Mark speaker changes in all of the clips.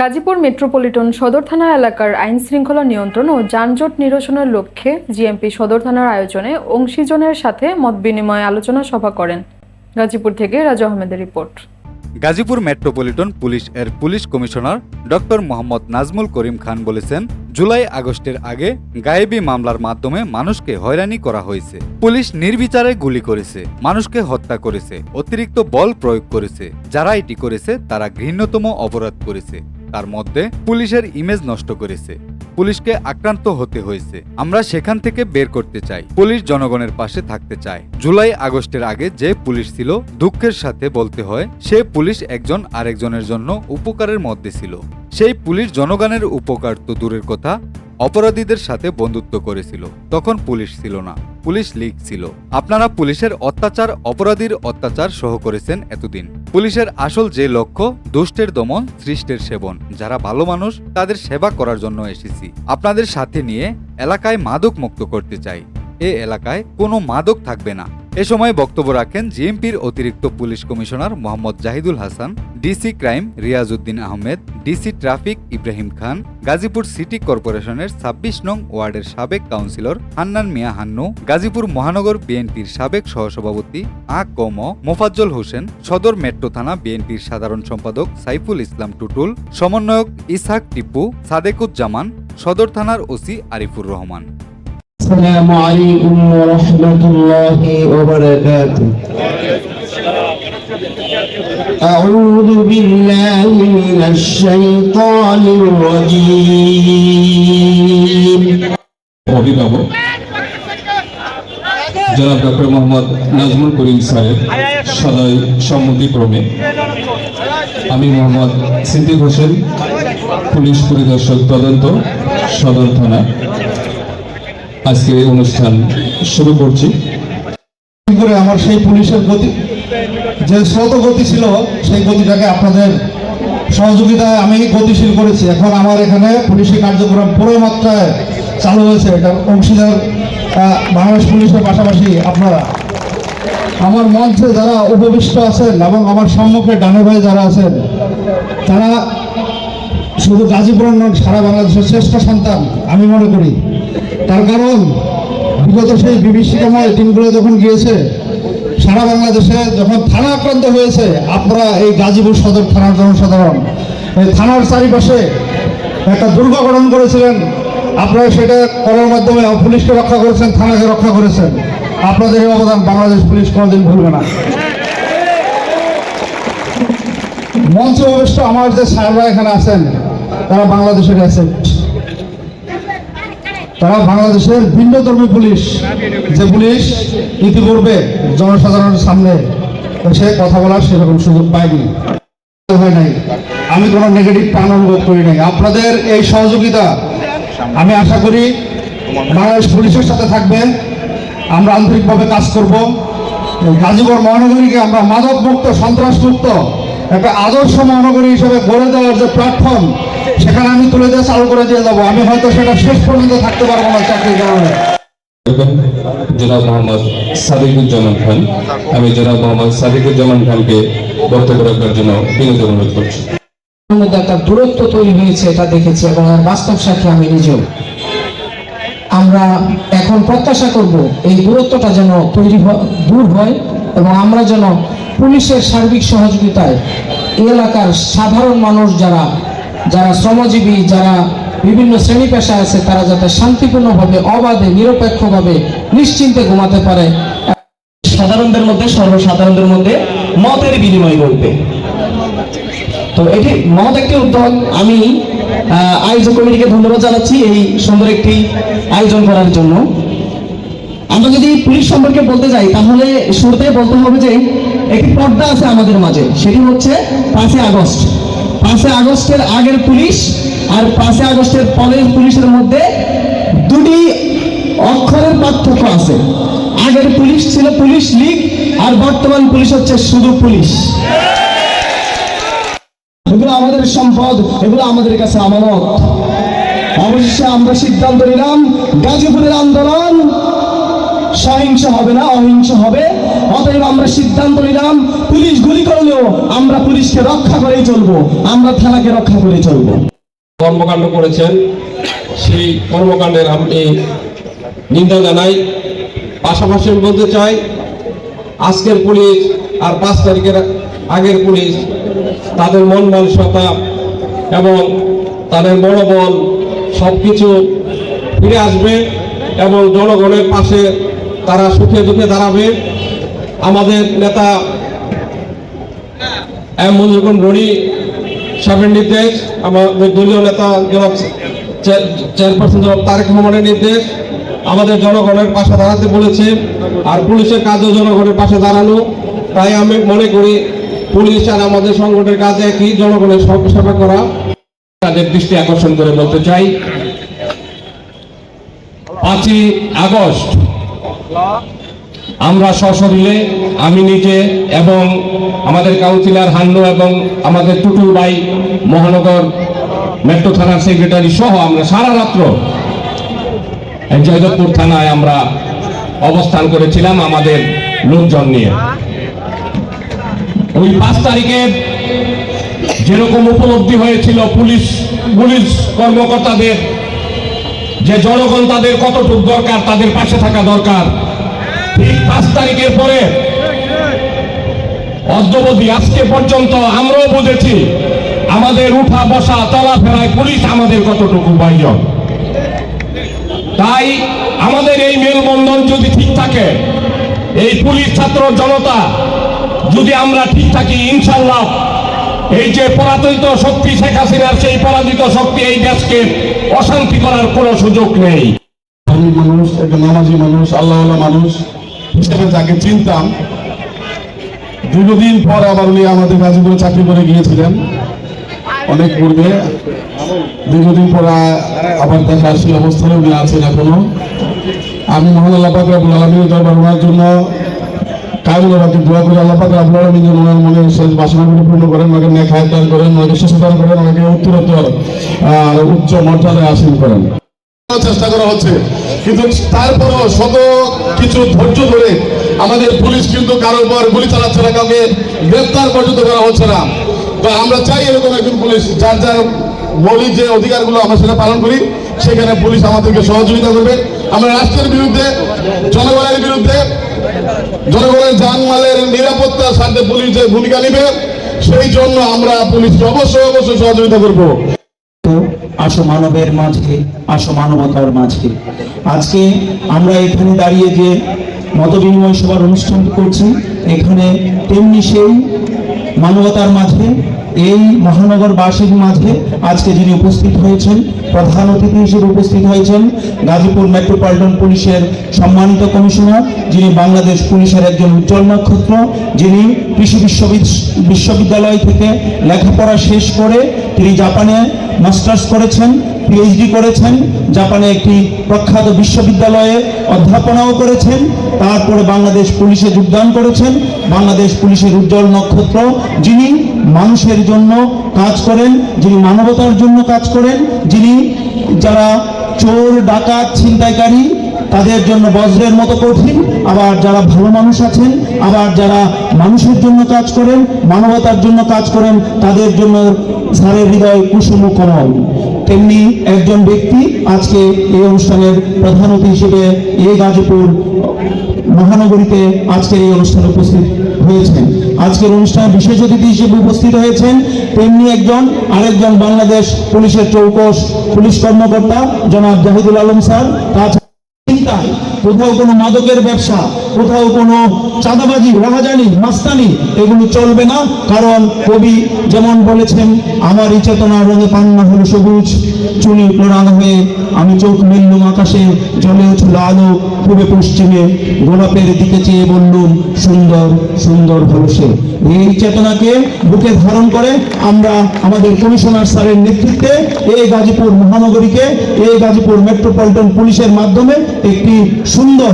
Speaker 1: Gazipur metropolitan সদর থানা এলাকার আইন শৃঙ্খলা নিয়ন্ত্রণ ও যানজট নিরসনের লক্ষ্যে জিএমপি সদর থানার আয়োজনে অংশীজনের সাথে মত বিনিময় আলোচনা সভা করেন। গাজীপুর থেকে রাজু আহমেদের রিপোর্ট।
Speaker 2: গাজীপুর মেট্রোপলিটন পুলিশ এর police commissioner doctor Mohammad Nazmul Karim Khan বলেছেন, জুলাই আগস্টের আগে গায়েবী মামলার মাধ্যমে মানুষকে হয়রানি করা হয়েছে। পুলিশ নির্বিচারে গুলি করেছে, মানুষকে হত্যা করেছে, অতিরিক্ত বল প্রয়োগ করেছে যারা এটি করেছে তারা ঘৃণ্যতম অপরাধ করেছে। তার মধ্যে পুলিশের ইমেজ নষ্ট করেছে। পুলিশকে আক্রান্ত হতে হয়েছে। আমরা সেখান থেকে বের করতে চাই। পুলিশ জনগণের পাশে থাকতে চায়। জুলাই আগস্টের আগে যে পুলিশ ছিল, দুঃখের সাথে বলতে হয়, সে পুলিশ একজন আরেকজনের জন্য উপকারের মধ্যে ছিল। সেই পুলিশ জনগণের উপকার তো দূরের কথা অপরাধীদের সাথে বন্ধুত্ব করেছিল। তখন পুলিশ ছিল না। পুলিশ লীগ ছিল। আপনারা পুলিশের অত্যাচার, অপরাধীর অত্যাচার সহ করেছেন এতদিন। পুলিশের আসল যে লক্ষ্য, দুষ্টের দমন, সৃষ্টের সেবন। যারা ভালো মানুষ, তাদের সেবা করার জন্য এসেছি। আপনাদের সাথে নিয়ে এলাকায় মাদক মুক্ত করতে চাই। এ এলাকায় কোনো মাদক থাকবে না। এ সময় বক্তব্য রাখেন জিএমপির অতিরিক্ত police commissioner Mohammad Zahidul Hasan, DC crime Riazuddin Ahmed, DC traffic Ibrahim Khan, Gazipur city কর্পোরেশনের ছাব্বিশ নং ওয়ার্ডের সাবেক কাউন্সিলর হান্নান মিয়া হান্নু, গাজীপুর মহানগর বিএনপির সাবেক সহসভাপতি আ কম মোফাজ্জল হোসেন, সদর মেট্রো থানা বিএনপির সাধারণ সম্পাদক সাইফুল ইসলাম টুটুল, সমন্বয়ক ইসহাক টিপু, সাদেকুজ্জামান, সদর থানার ওসি আরিফুর রহমান।
Speaker 3: السلام عليكم ورحمة الله وبركاته أعوذ بالله من الشيطان الرجيم
Speaker 4: অভিভাবক জনাব ডক্টর মোহাম্মদ নাজমুল করিম সাহেব সদয় সম্মতিক্রমে আমি মোহাম্মদ সিদ্দিক হোসেন পুলিশ পরিদর্শক তদন্ত সদর থানা আজকে অনুষ্ঠান শুরু করছি।
Speaker 5: করে আমার সেই পুলিশের গতি, যে স্রোত গতি ছিল, সেই গতিটাকে আপনাদের সহযোগিতায় আমি গতিশীল করেছি। এখন আমার এখানে পুলিশি কার্যক্রম পুরো মাত্রায় চালু হয়েছে। এটা অংশীদার বাংলাদেশ পুলিশের পাশাপাশি আপনারা। আমার মঞ্চে যারা উপবিষ্ট আছেন এবং আমার সম্মুখে ডানে ভাই যারা আছেন, তারা শুধু গাজীপুর নন সারা বাংলাদেশের শ্রেষ্ঠ সন্তান, আমি মনে করি। তার কারণ, বিগত সেই বিভীষিকাময় দিনগুলো যখন গিয়েছে, সারা বাংলাদেশে যখন থানা আক্রান্ত হয়েছে, আপনারা এই গাজীপুর সদর থানার জনসাধারণ, এই থানার চারিপাশে একটা দুর্গ গঠন করেছিলেন। আপনারা সেটা করার মাধ্যমে পুলিশকে রক্ষা করেছেন, থানাকে রক্ষা করেছেন। আপনাদের এই অবদান বাংলাদেশ পুলিশ কোনোদিন ভুলবে না। মঞ্চে অবশ্য আমার যে স্যাররা এখানে আছেন, তারা বাংলাদেশের অ্যাসেট তারা বাংলাদেশের ভিন্নধর্মী পুলিশ যে পুলিশ ইতিপূর্বে জনসাধারণের সামনে এসে কথা বলার সেরকম সুযোগ পায়নি। হয় নাই। আমি কোনো নেগেটিভ টান অনুভব করি নাই। আপনাদের এই সহযোগিতা আমি আশা করি বাংলাদেশ পুলিশের সাথে থাকবেন। আমরা আন্তরিকভাবে কাজ করব। গাজীপুর মহানগরীকে আমরা মাদক মুক্ত সন্ত্রাস মুক্ত একটা আদর্শ মহানগরী হিসেবে গড়ে দেওয়ার যে প্ল্যাটফর্ম সেখানে আমি তুলে দিয়ে চালু করে দিয়ে যাব আমি হয়তো সেটা শেষ পর্যন্ত থাকতে পারব না চাকরির কারণে।
Speaker 4: জনাব মোহাম্মদ সাদিকুজ্জামান খান। আমি জনাব মোহাম্মদ সাদিকুজ্জামান খানকে বক্তব্য রাখার জন্য বিনোদ অনুরোধ করছি।
Speaker 6: মধ্যে একটা দূরত্ব তৈরি হয়েছে এটা দেখেছি এবং বাস্তব সাথে আমি নিজেও। আমরা এখন প্রত্যাশা করব এই দূরত্বটা যেন তৈরি দূর হয় এবং আমরা যেন পুলিশের সার্বিক সহযোগিতায় এলাকার সাধারণ মানুষ যারা যারা শ্রমজীবী যারা বিভিন্ন শ্রেণি পেশায় আছে তারা যাতে শান্তিপূর্ণভাবে অবাধে নিরপেক্ষভাবে নিশ্চিন্তে ঘুমাতে পারে।
Speaker 7: সাধারণদের মধ্যে সর্বসাধারণদের মধ্যে মতের বিনিময় ঘটবে। তো এটি মহৎ একটি উদ্যোগ। আমি আহ, আয়োজক কমিটিকে ধন্যবাদ জানাচ্ছি এই সুন্দর একটি আয়োজন করার জন্য। আমরা যদি পুলিশ সম্পর্কে বলতে যাই তাহলে শুরুতে বলতে হবে যে একটি পর্দা আছে আমাদের মাঝে। সেটি হচ্ছে পাঁচই আগস্ট। পাঁচই আগস্টের আগের পুলিশ আর পাঁচই আগস্টের পরের পুলিশের মধ্যে দুটি অক্ষরের পার্থক্য আছে। আগের পুলিশ ছিল পুলিশ লীগ আর বর্তমান পুলিশ হচ্ছে শুধু পুলিশ। এগুলো আমাদের সম্পদ, এগুলো আমাদের কাছে আমানত। অবশেষে আমরা সিদ্ধান্ত নিলাম, গাজীপুরের আন্দোলন সহিংস হবে না, অহিংস হবে। অতএব আমরা সিদ্ধান্ত নিলাম, পুলিশ গুলি করলেও আমরা পুলিশকে রক্ষা করেই চলবো। আমরা থানাকে রক্ষা করে চলবো।
Speaker 4: কর্মকাণ্ড করেছেন সেই কর্মকাণ্ডের আমি নিন্দা জানাই। পাশাপাশি বলতে চাই, আজকের পুলিশ আর পাঁচ তারিখের আগের পুলিশ তাদের মন মানসিকতা এবং তাদের মনোবল সব কিছু ফিরে আসবে এবং জনগণের পাশে তারা সুখে দুঃখে দাঁড়াবে। আমাদের নেতা এম মঞ্জুর রনি সাহেবের নির্দেশ, আমাদের দলীয় নেতা চেয়ারপারসন তারেক রহমানের নির্দেশ, আমাদের জনগণের পাশে দাঁড়াতে বলেছে আর পুলিশের কাজও জনগণের পাশে দাঁড়ানো। তাই আমি মনে করি পুলিশ আর আমাদের সংগঠনের কাজ একই, জনগণের সেবা করা। তাদের দৃষ্টি আকর্ষণ করে বলতে চাই। পাঁচই আগস্ট আমরা সশরীরে আমি নিজে এবং আমাদের কাউন্সিলর হান্নু এবং আমাদের টুটুল ভাই মহানগর মেট্রো থানার সেক্রেটারি সহ আমরা সারা রাত্র জয়দেবপুর থানায় আমরা অবস্থান করেছিলাম আমাদের লোকজন নিয়ে। ওই পাঁচ তারিখে যেরকম উপলব্ধি হয়েছিল পুলিশ পুলিশ কর্মকর্তাদের যে জনগণ তাদের কতটুকু দরকার, তাদের পাশে থাকা দরকার। ঠিক পাঁচ তারিখের পরে অদ্যবধি আজকে পর্যন্ত আমরাও বুঝেছি, আমাদের উঠা বসা চলাফেরায় পুলিশ আমাদের কতটুকু প্রয়োজন তাই আমাদের এই মেলবন্ধন যদি ঠিক থাকে, এই পুলিশ ছাত্র জনতা যদি আমরা ঠিক থাকি ইনশাল্লাহ এই যে পরাজিত শক্তি শেখ হাসিনার, সেই পরাজিত শক্তি এই দেশকে অশান্তি করার কোনো সুযোগ নেই।
Speaker 5: মানুষ একটা নামাজি মানুষ আল্লাহ মানুষ হিসেবে যাকে চিনতাম, দীর্ঘদিন পর আবার উনি আমাদের গাজীপুরে চাকরি করে গিয়েছিলেন। অনেক পূর্বে, দীর্ঘদিন পর আবার দেখা সেই অবস্থানে উনি আছেন এখনও। আমি মহান আল্লাহ পাক আলমীর দরবার ওনার জন্য কায়মুল বাকি দোয়া করে আল্লাহ পাক আলমীর জন্য ওনার মনে শেষ বাসনাগুলো পূর্ণ করেন, ওনাকে খায় দান করেন, ওনাকে সুস্থ করেন, ওনাকে উত্তরোত্তর উচ্চ মর্যাদায় আসীন করেন। চেষ্টা করা হচ্ছে। কিন্তু তারপরও শত কিছু ধৈর্য ধরে আমাদের পুলিশ কিন্তু কারোর উপর গুলি চালাচ্ছে না, কাউকে গ্রেপ্তার পর্যন্ত করা হচ্ছে না। তো আমরা চাই এরকম একজন পুলিশ, যার যার মৌলিক যে অধিকারগুলো আমরা সেটা পালন করি, সেখানে পুলিশ আমাদেরকে সহযোগিতা করবে। আমরা রাষ্ট্রের বিরুদ্ধে, জনগণের বিরুদ্ধে জনগণের জানমালের নিরাপত্তার সাথে পুলিশ ভূমিকা নেবে, সেই জন্য আমরা পুলিশকে অবশ্যই অবশ্যই সহযোগিতা করব।
Speaker 6: আসো মানবের মাঝে, আসো মানবতার মাঝে। আজকে আমরা এখানে দাঁড়িয়ে যে মত বিনিময় সভার অনুষ্ঠান করছি, এখানে তেমনি সেই মানবতার মাঝে, এই মহানগরবাসীর মাঝে আজকে যিনি উপস্থিত হয়েছেন প্রধান অতিথি হিসেবে উপস্থিত হয়েছেন গাজীপুর মেট্রোপলিটন পুলিশের সম্মানিত কমিশনার, যিনি বাংলাদেশ পুলিশের একজন উজ্জ্বল নক্ষত্র, যিনি কৃষি বিশ্ববিদ- বিশ্ববিদ্যালয় থেকে লেখাপড়া শেষ করে তিনি জাপানে মাস্টার্স করেছেন পিএইচডি করেছেন, জাপানে একটি প্রখ্যাত বিশ্ববিদ্যালয়ে অধ্যাপনাও করেছেন, তারপরে বাংলাদেশ পুলিশে যোগদান করেছেন, বাংলাদেশ পুলিশের উজ্জ্বল নক্ষত্র, যিনি মানুষের জন্য কাজ করেন, যিনি মানবতার জন্য কাজ করেন, যিনি যারা চোর, ডাকাত, ছিনতাইকারী, তাদের জন্য বজ্রের মতো কঠিন। আবার যারা ভালো মানুষ আছেন, আবার যারা মানুষের জন্য কাজ করেন, মানবতার জন্য কাজ করেন, তাদের জন্য স্যারের হৃদয় কুসুম কমল। তেমনি একজন ব্যক্তি আজকে এই অনুষ্ঠানের প্রধান অতিথি হিসেবে এই গাজীপুর মহানগরীতে আজকের এই অনুষ্ঠানে উপস্থিত হয়েছেন। আজকের অনুষ্ঠানে বিশেষ অতিথি হিসেবে উপস্থিত হয়েছেন তেমনি একজন আরেকজন বাংলাদেশ পুলিশের চৌকস পুলিশ কর্মকর্তা জনাব জাহিদুল আলম স্যার, তাছাড়া কোথাও কোনো মাদকের ব্যবসা, কোথাও কোনো চাঁদাবাজি, রাহাজানি, মাস্তানি, এগুলো চলবে না। কারণ কবি যেমন বলেছেন, আমার এই চেতনা রঙে পান্না হলো সবুজ চুনি রাঙা হয়ে আমি চোখ মেললুম আকাশে জ্বলে উঠল আলো পূবে পশ্চিমে, গোলাপের দিকে চেয়ে বললুম, সুন্দর সুন্দর হলো সে। এই চেতনাকে বুকে ধারণ করে আমরা আমাদের কমিশনার স্যারের নেতৃত্বে এই গাজীপুর মহানগরীকে, এই গাজীপুর মেট্রোপলিটন পুলিশের মাধ্যমে একটি সুন্দর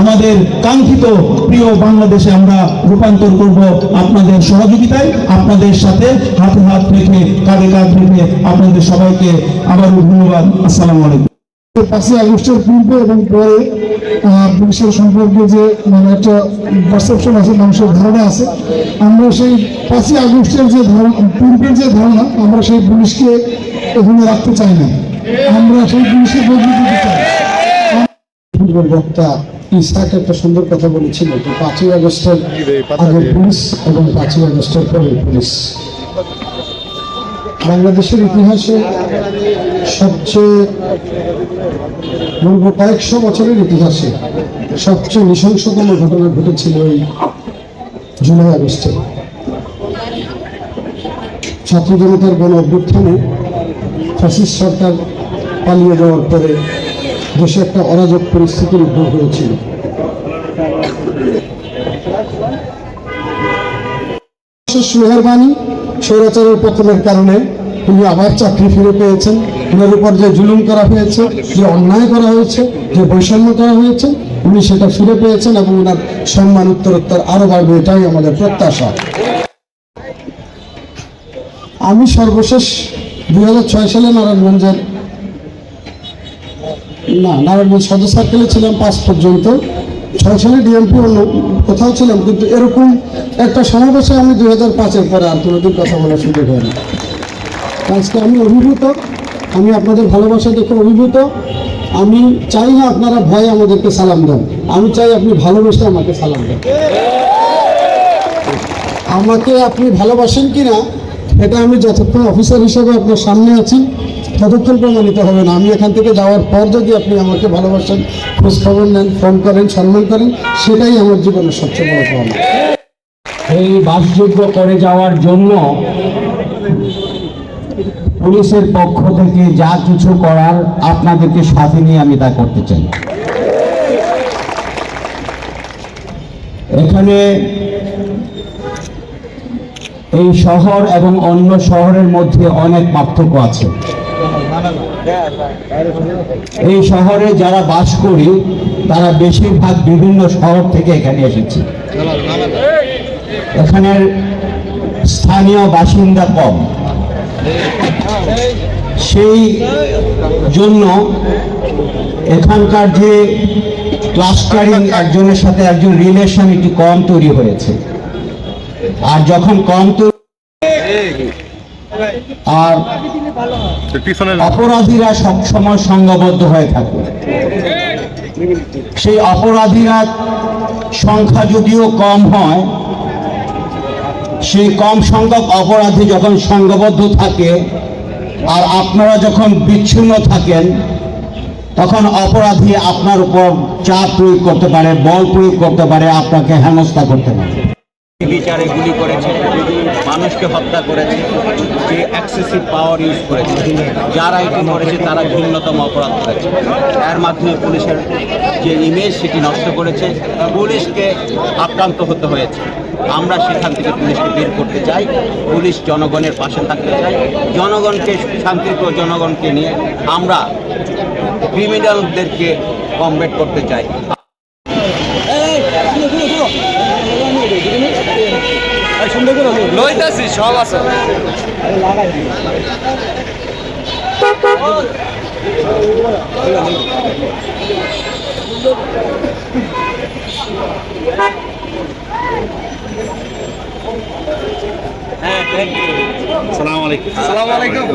Speaker 6: আমাদের কাঙ্ক্ষিত প্রিয় বাংলাদেশে আমরা রূপান্তর করব আপনাদের সহযোগিতায়, আপনাদের সাথে হাতে হাত রেখে, কাঁধে কাঁধ রেখে আপনাদের সবাইকে আবারও ধন্যবাদ। আসসালামু আলাইকুম।
Speaker 8: পাঁচই আগস্টের পূর্বে এবং পরে পুলিশের সম্পর্কে যে মানে একটা পারসেপশন আছে, মানুষের ধারণা আছে, আমরা সেই পাঁচই আগস্টের যে ধারণা, পূর্বের যে ধারণা, আমরা সেই পুলিশকে এখানে রাখতে চাই না। আমরা সেই পুলিশের বদলে দিতে চাই। পূর্বের বক্তা ইসাক একটা সুন্দর কথা বলেছিল যে পাঁচই আগস্টের আগের পুলিশ এবং পাঁচই আগস্টের পরের পুলিশ। বাংলাদেশের ইতিহাসে সবচেয়ে বলব কয়েকশো বছরের ইতিহাসে সবচেয়ে নৃশংসতম ঘটনা ঘটেছিল এই জুলাই আগস্টে। ছাত্র জনতার গণ অভ্যুত্থানে ফ্যাসিস্ট সরকার পালিয়ে যাওয়ার পরে দেশে একটা অরাজক পরিস্থিতির উদ্ভব হয়েছিল মেহরবানি স্বৈরাচারের পতনের কারণে উনি আবার চাকরি ফিরে পেয়েছেন। ওনার উপর যে জুলুম করা হয়েছে, যে অন্যায় করা হয়েছে, যে বৈষম্য করা হয়েছে, উনি সেটা ফিরে পেয়েছেন এবং ওনার সম্মান, উত্তরোত্তর আরও বাড়বে, এটাই আমাদের প্রত্যাশা। আমি সর্বশেষ দুই হাজার ছয় সালে নারায়ণগঞ্জের না নারায়ণগঞ্জ সদর সার্কেলে ছিলাম পাঁচ পর্যন্ত। ছয় সালে ডিএমপি অন্য কোথাও ছিলাম, কিন্তু এরকম একটা সমাবেশে আমি দুই হাজার পাঁচের পরে আর কোনোদিন কথা বলার সুযোগ হয়নি আজকে আমি অভিভূত, আমি আপনাদের ভালোবাসা দেখে অভিভূত। আমি চাই না আপনারা ভয়ে আমাদেরকে সালাম দেন। আমি চাই আপনি ভালোবেসে আমাকে সালাম দেন। আমাকে আপনি ভালোবাসেন কি না এটা আমি যতক্ষণ অফিসার হিসেবে আপনার সামনে আছি ততক্ষণ প্রমাণিত হবে না। আমি এখান থেকে যাওয়ার পর যদি আপনি আমাকে ভালোবাসেন খোঁজ খবর নেন ফোন করেন, সম্মান করেন, সেটাই আমার জীবনের সবচেয়ে বড় পাওয়া
Speaker 9: এই বাসযোগ্য করে যাওয়ার জন্য পুলিশের পক্ষ থেকে যা কিছু করার আপনাদেরকে সাথে নিয়ে আমি তা করতে চাই। এখানে এই শহর এবং অন্য শহরের মধ্যে অনেক পার্থক্য আছে। এই শহরে যারা বাস করি, তারা বেশিরভাগ বিভিন্ন শহর থেকে এখানে এসেছে। এখানের স্থানীয় বাসিন্দা কম। সেই জন্য এখানকার যে ক্লাস্টারিং একজনের সাথে একজন রিলেশন একটু কম তৈরি হয়েছে। আর যখন কম তৈরি আর অপরাধীরা সবসময় সংঘবদ্ধ হয়ে থাকে। সেই অপরাধীরা সংখ্যা যদিও কম হয় সেই কম সংখ্যক অপরাধী যখন সংঘবদ্ধ থাকে আর আপনারা যখন বিচ্ছিন্ন থাকেন তখন অপরাধী আপনার উপর চাপ প্রয়োগ করতে পারে বল প্রয়োগ করতে পারে আপনাকে হেনস্থা করতে পারে।
Speaker 10: বিচারে গুলি করেছে। মানুষকে হত্যা করেছে, যে অ্যাক্সেসিভ পাওয়ার ইউজ করেছে। যারা এটি করেছে, তারা ভিন্নতম অপরাধ করেছে। এর মাধ্যমে পুলিশের যে ইমেজ সেটি নষ্ট করেছে। পুলিশকে আক্রান্ত হতে হয়েছে। আমরা সেখান থেকে পুলিশকে বের করতে চাই। পুলিশ জনগণের পাশে থাকতে চাই। জনগণকে, শান্তিপ্রিয় জনগণকে নিয়ে আমরা ক্রিমিনালদেরকে কমবেট করতে চাই। হ্যাঁ সালাম আলাইকুম। সালাম আলাইকুম।